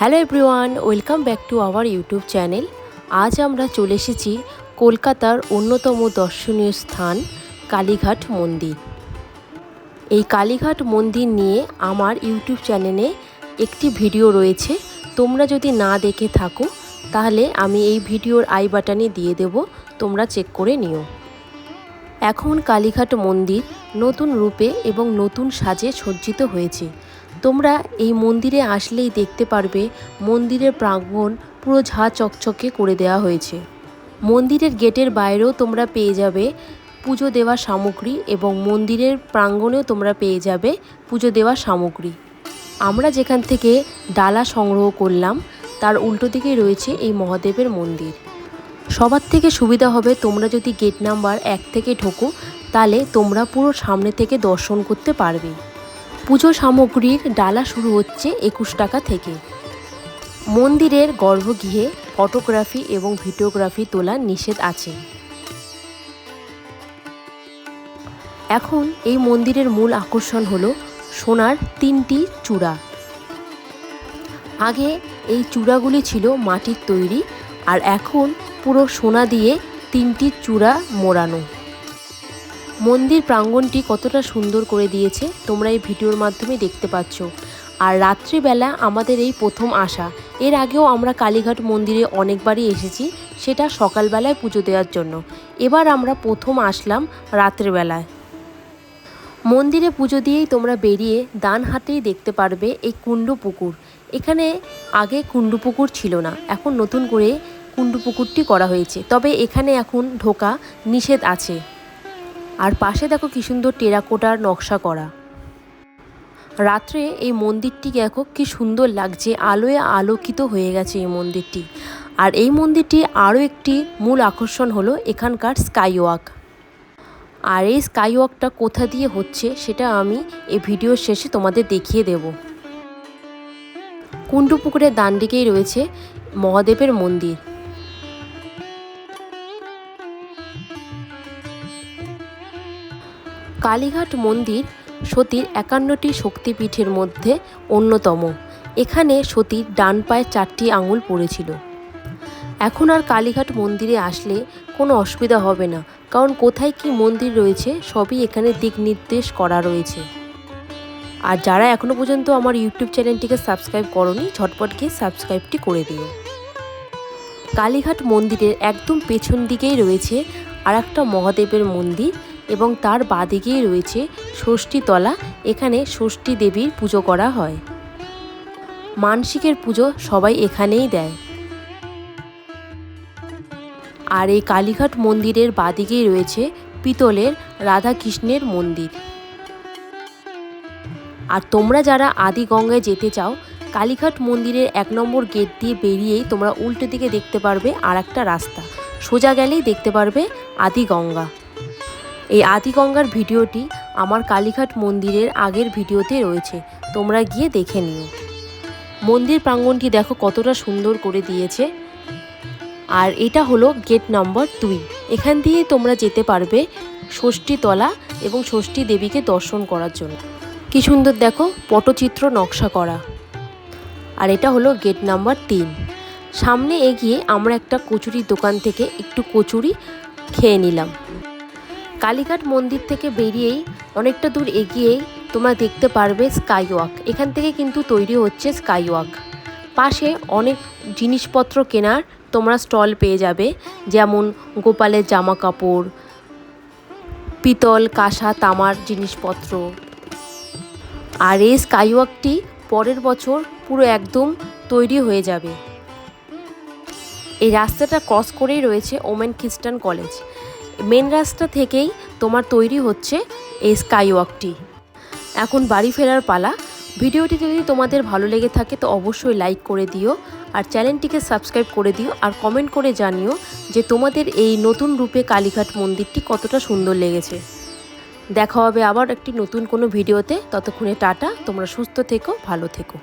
Hello everyone, welcome back to our YouTube channel. আজ আমরা চলে এসেছি কলকাতার অন্যতম দর্শনীয় স্থান, কালীঘাট মন্দির। এই কালীঘাট মন্দির নিয়ে আমার ইউটিউব চ্যানেলে একটি ভিডিও রয়েছে। তোমরা যদি না দেখে থাকো, তাহলে আমি এই ভিডিওর আই বাটনে দিয়ে দেব, তোমরা চেক করে নিও। এখন কালীঘাট মন্দির নতুন রূপে এবং নতুন সাজে সজ্জিত হয়েছে। তোমরা এই মন্দিরে আসলেই দেখতে পারবে মন্দিরের প্রাঙ্গণ পুরো ঝা চকচকে করে দেওয়া হয়েছে। মন্দিরের গেটের বাইরেও তোমরা পেয়ে যাবে পুজো দেওয়ার সামগ্রী এবং মন্দিরের প্রাঙ্গণেও তোমরা পেয়ে যাবে পুজো দেওয়ার সামগ্রী। আমরা যেখান থেকে ডালা সংগ্রহ করলাম, তার উল্টো দিকেই রয়েছে এই মহাদেবের মন্দির। সবার থেকে সুবিধা হবে তোমরা যদি গেট নাম্বার এক থেকে ঢোকো, তাহলে তোমরা পুরো সামনে থেকে দর্শন করতে পারবে। পুজো সামগ্রীর ডালা শুরু হচ্ছে একুশ টাকা থেকে। মন্দিরের গর্ভগৃহে ফটোগ্রাফি এবং ভিডিওগ্রাফি তোলা নিষেধ আছে। এখন এই মন্দিরের মূল আকর্ষণ হলো সোনার তিনটি চূড়া। আগে এই চূড়াগুলি ছিল মাটির তৈরি আর এখন পুরো সোনা দিয়ে তিনটি চূড়া মোড়ানো। মন্দির প্রাঙ্গণটি কতটা সুন্দর করে দিয়েছে তোমরা এই ভিডিওর মাধ্যমে দেখতে পাচ্ছ। আর রাত্রিবেলা আমাদের এই প্রথম আসা। এর আগেও আমরা কালীঘাট মন্দিরে অনেকবারই এসেছি, সেটা সকালবেলায় পুজো দেওয়ার জন্য। এবার আমরা প্রথম আসলাম রাত্রিবেলায়। মন্দিরে পুজো দিয়েই তোমরা বেরিয়ে ডান হাতেই দেখতে পারবে এই কুণ্ডু পুকুর। এখানে আগে কুণ্ডু পুকুর ছিল না, এখন নতুন করে কুণ্ডু পুকুরটি করা হয়েছে। তবে এখানে এখন ঢোকা নিষেধ আছে। আর পাশে দেখো কি সুন্দর টেরাকোটার নকশা করা। রাত্রে এই মন্দিরটি দেখো কি সুন্দর লাগছে, আলোয় আলোকিত হয়ে গেছে এই মন্দিরটি। আর এই মন্দিরটি আরও একটি মূল আকর্ষণ হলো এখানকার স্কাই ওয়াক। আর এই স্কাই ওয়াকটা কোথা দিয়ে হচ্ছে সেটা আমি এই ভিডিওর শেষে তোমাদের দেখিয়ে দেব। কুণ্ডু পুকুরের ডান দিকেই রয়েছে মহাদেবের মন্দির। কালীঘাট মন্দির সতীর একান্নটি শক্তিপীঠের মধ্যে অন্যতম। এখানে সতীর ডান পায়ে চারটি আঙুল পড়েছিল। এখন আর কালীঘাট মন্দিরে আসলে কোনো অসুবিধা হবে না, কারণ কোথায় কি মন্দির রয়েছে সবই এখানে দিক নির্দেশ করা রয়েছে। আর যারা এখনও পর্যন্ত আমার ইউটিউব চ্যানেলটিকে সাবস্ক্রাইব করনি, ঝটপট গিয়ে সাবস্ক্রাইবটি করে দিও। কালীঘাট মন্দিরের একদম পেছন দিকেই রয়েছে আর একটা মহাদেবের মন্দির এবং তার বাদিকেই রয়েছে ষষ্ঠীতলা। এখানে ষষ্ঠী দেবীর পুজো করা হয়। মানসিকের পুজো সবাই এখানেই দেয়। আর এই কালীঘাট মন্দিরের বাদিকেই রয়েছে পিতলের রাধাকৃষ্ণের মন্দির। আর তোমরা যারা আদি গঙ্গায় যেতে চাও, কালীঘাট মন্দিরের এক নম্বর গেট দিয়ে বেরিয়েই তোমরা উল্টো দিকে দেখতে পারবে আর একটা রাস্তা। সোজা গেলেই দেখতে পারবে আদি গঙ্গা এই আদি গঙ্গার ভিডিওটি আমার কালীঘাট মন্দিরের আগের ভিডিওতে রয়েছে। তোমরা গিয়ে দেখে নিও। মন্দির প্রাঙ্গণটি দেখো কতটা সুন্দর করে দিয়েছে। আর এটা হলো গেট নম্বর দুই। এখান দিয়ে তোমরা যেতে পারবে ষষ্ঠীতলা এবং ষষ্ঠী দেবীকে দর্শন করার জন্য। কি সুন্দর দেখো, পটচিত্র নকশা করা। আর এটা হলো গেট নাম্বার তিন। সামনে এগিয়ে আমরা একটা কচুরির দোকান থেকে একটু কচুরি খেয়ে নিলাম। কালীঘাট মন্দির থেকে বেরিয়েই অনেকটা দূর এগিয়েই তোমরা দেখতে পারবে স্কাই ওয়াক এখান থেকে কিন্তু তৈরি হচ্ছে স্কাই ওয়াক পাশে অনেক জিনিসপত্র কেনার তোমরা স্টল পেয়ে যাবে, যেমন গোপালের জামা কাপড় পিতল, কাঁসা, তামার জিনিসপত্র। আর এই স্কাই ওয়াকটি পরের বছর পুরো একদম তৈরি হয়ে যাবে। এই রাস্তাটা ক্রস করেই রয়েছে ওমেন খ্রিস্টান কলেজ মেন রাস্তা থেকেই তোমার তৈরি হচ্ছে এই স্কাই ওয়াকটি এখন বাড়ি ফেরার পালা। ভিডিওটি যদি তোমাদের ভালো লেগে থাকে তো অবশ্যই লাইক করে দিও আর চ্যানেলটিকে সাবস্ক্রাইব করে দিও আর কমেন্ট করে জানিও যে তোমাদের এই নতুন রূপে কালীঘাট মন্দিরটি কতটা সুন্দর লেগেছে। দেখা হবে আবার একটি নতুন কোনো ভিডিওতে। ততক্ষণে টাটা, তোমরা সুস্থ থেকো, ভালো থেকো।